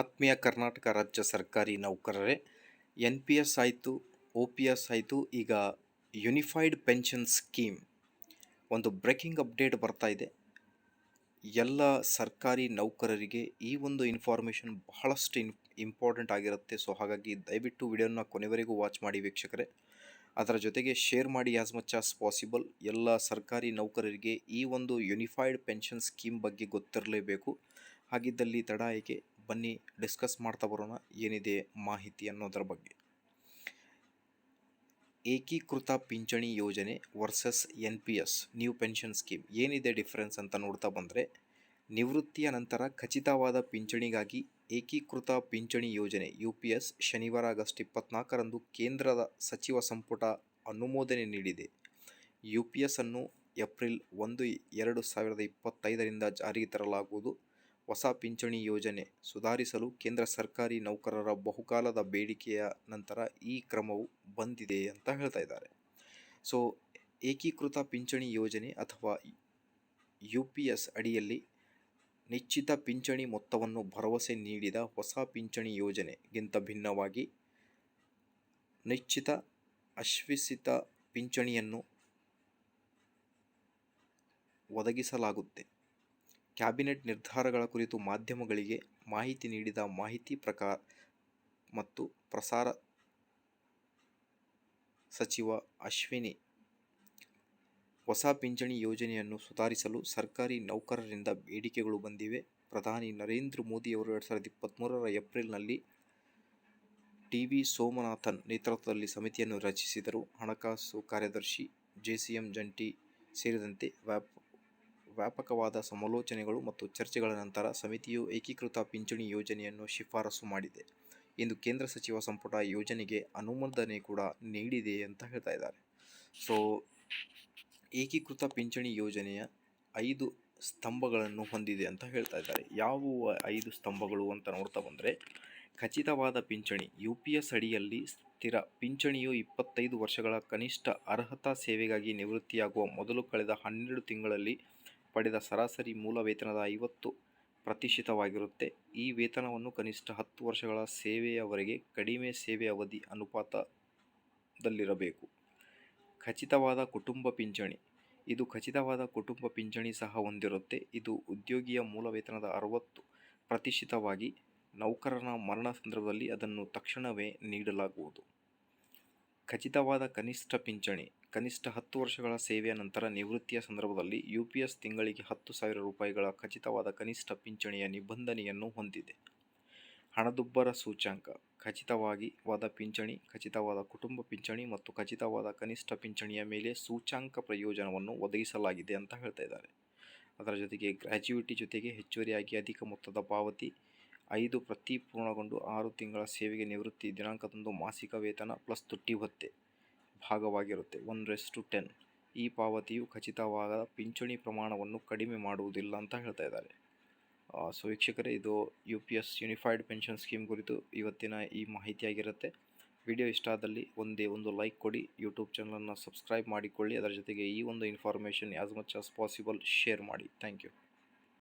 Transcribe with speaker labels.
Speaker 1: ಆತ್ಮೀಯ ಕರ್ನಾಟಕ ರಾಜ್ಯ ಸರ್ಕಾರಿ ನೌಕರರೇ ಎನ್ ಪಿ ಎಸ್ ಆಯಿತು, ಒ ಪಿ ಎಸ್ ಆಯಿತು, ಈಗ ಯುನಿಫೈಡ್ ಪೆನ್ಷನ್ ಸ್ಕೀಮ್ ಒಂದು ಬ್ರೇಕಿಂಗ್ ಅಪ್ಡೇಟ್ ಬರ್ತಾ ಇದೆ. ಎಲ್ಲ ಸರ್ಕಾರಿ ನೌಕರರಿಗೆ ಈ ಒಂದು ಇನ್ಫಾರ್ಮೇಷನ್ ಬಹಳಷ್ಟು ಇನ್, ಇಂಪಾರ್ಟೆಂಟ್ ಆಗಿರುತ್ತೆ. ಸೊ ಹಾಗಾಗಿ ದಯವಿಟ್ಟು ವಿಡಿಯೋನ ಕೊನೆವರೆಗೂ ವಾಚ್ ಮಾಡಿ ವೀಕ್ಷಕರೇ. ಅದರ ಜೊತೆಗೆ ಶೇರ್ ಮಾಡಿ ಆಸ್ ಮಚ್ ಆಸ್ ಪಾಸಿಬಲ್ ಎಲ್ಲ ಸರ್ಕಾರಿ ನೌಕರರಿಗೆ ಈ ಒಂದು ಯುನಿಫೈಡ್ ಪೆನ್ಷನ್ ಸ್ಕೀಮ್ ಬಗ್ಗೆ ಗೊತ್ತಿರಲೇಬೇಕು. ಹಾಗಿದ್ದಲ್ಲಿ ತಡ ಏಕೆ? ಬನ್ನಿ, ಡಿಸ್ಕಸ್ ಮಾಡ್ತಾ ಬರೋಣ ಏನಿದೆ ಮಾಹಿತಿ ಅನ್ನೋದರ ಬಗ್ಗೆ. ಏಕೀಕೃತ ಪಿಂಚಣಿ ಯೋಜನೆ versus N P S, new pension scheme. ಏನಿದೆ ಡಿಫ್ರೆನ್ಸ್ ಅಂತ ನೋಡ್ತಾ ಬಂದರೆ, ನಿವೃತ್ತಿಯ ನಂತರ ಖಚಿತವಾದ ಪಿಂಚಣಿಗಾಗಿ ಏಕೀಕೃತ ಪಿಂಚಣಿ ಯೋಜನೆ ಯು ಪಿ ಎಸ್ ಶನಿವಾರ ಆಗಸ್ಟ್ ಇಪ್ಪತ್ನಾಲ್ಕರಂದು ಕೇಂದ್ರದ ಸಚಿವ ಸಂಪುಟ ಅನುಮೋದನೆ ನೀಡಿದೆ. ಯು ಪಿ ಎಸ್ ಅನ್ನು ಏಪ್ರಿಲ್ ಒಂದು ಎರಡು ಸಾವಿರದ ಇಪ್ಪತ್ತೈದರಿಂದ ಜಾರಿಗೆ ತರಲಾಗುವುದು. ಹೊಸ ಪಿಂಚಣಿ ಯೋಜನೆ ಸುಧಾರಿಸಲು ಕೇಂದ್ರ ಸರ್ಕಾರಿ ನೌಕರರ ಬಹುಕಾಲದ ಬೇಡಿಕೆಯ ನಂತರ ಈ ಕ್ರಮವು ಬಂದಿದೆ ಅಂತ ಹೇಳ್ತಾ ಇದ್ದಾರೆ. ಸೊ ಏಕೀಕೃತ ಪಿಂಚಣಿ ಯೋಜನೆ ಅಥವಾ ಯು ಪಿ ಎಸ್ ಅಡಿಯಲ್ಲಿ ನಿಶ್ಚಿತ ಪಿಂಚಣಿ ಮೊತ್ತವನ್ನು ಭರವಸೆ ನೀಡಿದ ಹೊಸ ಪಿಂಚಣಿ ಯೋಜನೆಗಿಂತ ಭಿನ್ನವಾಗಿ ನಿಶ್ಚಿತ ಅಶ್ವಿಸಿತ ಪಿಂಚಣಿಯನ್ನು ಒದಗಿಸಲಾಗುತ್ತೆ. ಕ್ಯಾಬಿನೆಟ್ ನಿರ್ಧಾರಗಳ ಕುರಿತು ಮಾಧ್ಯಮಗಳಿಗೆ ಮಾಹಿತಿ ನೀಡಿದ ಮಾಹಿತಿ ಪ್ರಕಾರ ಮತ್ತು ಪ್ರಸಾರ ಸಚಿವ ಅಶ್ವಿನಿ, ಹೊಸ ಪಿಂಚಣಿ ಯೋಜನೆಯನ್ನು ಸುಧಾರಿಸಲು ಸರ್ಕಾರಿ ನೌಕರರಿಂದ ಬೇಡಿಕೆಗಳು ಬಂದಿವೆ. ಪ್ರಧಾನಿ ನರೇಂದ್ರ ಮೋದಿಯವರು ಎರಡು ಸಾವಿರದ ಇಪ್ಪತ್ತ್ಮೂರರ ಏಪ್ರಿಲ್ನಲ್ಲಿ ಟಿ ವಿ ಸೋಮನಾಥನ್ ನೇತೃತ್ವದಲ್ಲಿ ಸಮಿತಿಯನ್ನು ರಚಿಸಿದರು. ಹಣಕಾಸು ಕಾರ್ಯದರ್ಶಿ, ಜೆ ಸಿ ಎಂ ಜಂಟಿ ಸೇರಿದಂತೆ ವ್ಯಾಪ ವ್ಯಾಪಕವಾದ ಸಮಾಲೋಚನೆಗಳು ಮತ್ತು ಚರ್ಚೆಗಳ ನಂತರ ಸಮಿತಿಯು ಏಕೀಕೃತ ಪಿಂಚಣಿ ಯೋಜನೆಯನ್ನು ಶಿಫಾರಸು ಮಾಡಿದೆ ಇಂದು ಕೇಂದ್ರ ಸಚಿವ ಸಂಪುಟ ಯೋಜನೆಗೆ ಅನುಮೋದನೆ ಕೂಡ ನೀಡಿದೆ ಅಂತ ಹೇಳ್ತಾ ಇದ್ದಾರೆ. ಸೊ ಏಕೀಕೃತ ಪಿಂಚಣಿ ಯೋಜನೆಯ ಐದು ಸ್ತಂಭಗಳನ್ನು ಹೊಂದಿದೆ ಅಂತ ಹೇಳ್ತಾ ಇದ್ದಾರೆ. ಯಾವುವು ಐದು ಸ್ತಂಭಗಳು ಅಂತ ನೋಡ್ತಾ ಬಂದರೆ, ಖಚಿತವಾದ ಪಿಂಚಣಿ ಯು ಪಿ ಎಸ್ ಅಡಿಯಲ್ಲಿ ಸ್ಥಿರ ಪಿಂಚಣಿಯು ಇಪ್ಪತ್ತೈದು ವರ್ಷಗಳ ಕನಿಷ್ಠ ಅರ್ಹತಾ ಸೇವೆಗಾಗಿ ನಿವೃತ್ತಿಯಾಗುವ ಮೊದಲು ಕಳೆದ ಹನ್ನೆರಡು ತಿಂಗಳಲ್ಲಿ ಪಡೆದ ಸರಾಸರಿ ಮೂಲ ವೇತನದ ಐವತ್ತು ಪ್ರತಿಶತವಾಗಿರುತ್ತೆ. ಈ ವೇತನವನ್ನು ಕನಿಷ್ಠ ಹತ್ತು ವರ್ಷಗಳ ಸೇವೆಯವರೆಗೆ ಕಡಿಮೆ ಸೇವೆ ಅವಧಿ ಅನುಪಾತದಲ್ಲಿರಬೇಕು. ಖಚಿತವಾದ ಕುಟುಂಬ ಪಿಂಚಣಿ. ಇದು ಖಚಿತವಾದ ಕುಟುಂಬ ಪಿಂಚಣಿ ಸಹ ಹೊಂದಿರುತ್ತೆ. ಇದು ಉದ್ಯೋಗಿಯ ಮೂಲ ವೇತನದ ಅರವತ್ತು ಪ್ರತಿಶತವಾಗಿ ನೌಕರನ ಮರಣ ಸಂದರ್ಭದಲ್ಲಿ ಅದನ್ನು ತಕ್ಷಣವೇ ನೀಡಲಾಗುವುದು. ಖಚಿತವಾದ ಕನಿಷ್ಠ ಪಿಂಚಣಿ, ಕನಿಷ್ಠ ಹತ್ತು ವರ್ಷಗಳ ಸೇವೆಯ ನಂತರ ನಿವೃತ್ತಿಯ ಸಂದರ್ಭದಲ್ಲಿ ಯು ಪಿ ಎಸ್ ತಿಂಗಳಿಗೆ ಹತ್ತು ಸಾವಿರ ರೂಪಾಯಿಗಳ ಖಚಿತವಾದ ಕನಿಷ್ಠ ಪಿಂಚಣಿಯ ನಿಬಂಧನೆಯನ್ನು ಹೊಂದಿದೆ. ಹಣದುಬ್ಬರ ಸೂಚ್ಯಾಂಕ, ಖಚಿತವಾಗಿ ವಾದ ಪಿಂಚಣಿ, ಖಚಿತವಾದ ಕುಟುಂಬ ಪಿಂಚಣಿ ಮತ್ತು ಖಚಿತವಾದ ಕನಿಷ್ಠ ಪಿಂಚಣಿಯ ಮೇಲೆ ಸೂಚ್ಯಾಂಕ ಪ್ರಯೋಜನವನ್ನು ಒದಗಿಸಲಾಗಿದೆ ಅಂತ ಹೇಳ್ತಾ ಇದ್ದಾರೆ. ಅದರ ಜೊತೆಗೆ ಗ್ರ್ಯಾಚ್ಯುಯಿಟಿ ಜೊತೆಗೆ ಹೆಚ್ಚುವರಿಯಾಗಿ ಅಧಿಕ ಮೊತ್ತದ ಪಾವತಿ ಐದು ಪ್ರತಿ ಪೂರ್ಣಗೊಂಡು ಆರು ತಿಂಗಳ ಸೇವೆಗೆ ನಿವೃತ್ತಿ ದಿನಾಂಕದಂದು ಮಾಸಿಕ ವೇತನ ಪ್ಲಸ್ ತುಟ್ಟಿ ಭತ್ಯೆ ಭಾಗವಾಗಿರುತ್ತೆ. ಒನ್ ರೆಸ್ ಟು ಟೆನ್. ಈ ಪಾವತಿಯು ಖಚಿತವಾದ ಪಿಂಚಣಿ ಪ್ರಮಾಣವನ್ನು ಕಡಿಮೆ ಮಾಡುವುದಿಲ್ಲ ಅಂತ ಹೇಳ್ತಾ ಇದ್ದಾರೆ. ಸೊ ವೀಕ್ಷಕರೇ, ಇದು U P S unified pension scheme ಕುರಿತು ಇವತ್ತಿನ ಈ ಮಾಹಿತಿಯಾಗಿರುತ್ತೆ. ವಿಡಿಯೋ ಇಷ್ಟ ಆದಲ್ಲಿ ಒಂದೇ ಒಂದು ಲೈಕ್ ಕೊಡಿ. ಯೂಟ್ಯೂಬ್ ಚಾನಲನ್ನು ಸಬ್ಸ್ಕ್ರೈಬ್ ಮಾಡಿಕೊಳ್ಳಿ. ಅದರ ಜೊತೆಗೆ ಈ ಒಂದು information as much as possible share ಮಾಡಿ. Thank you.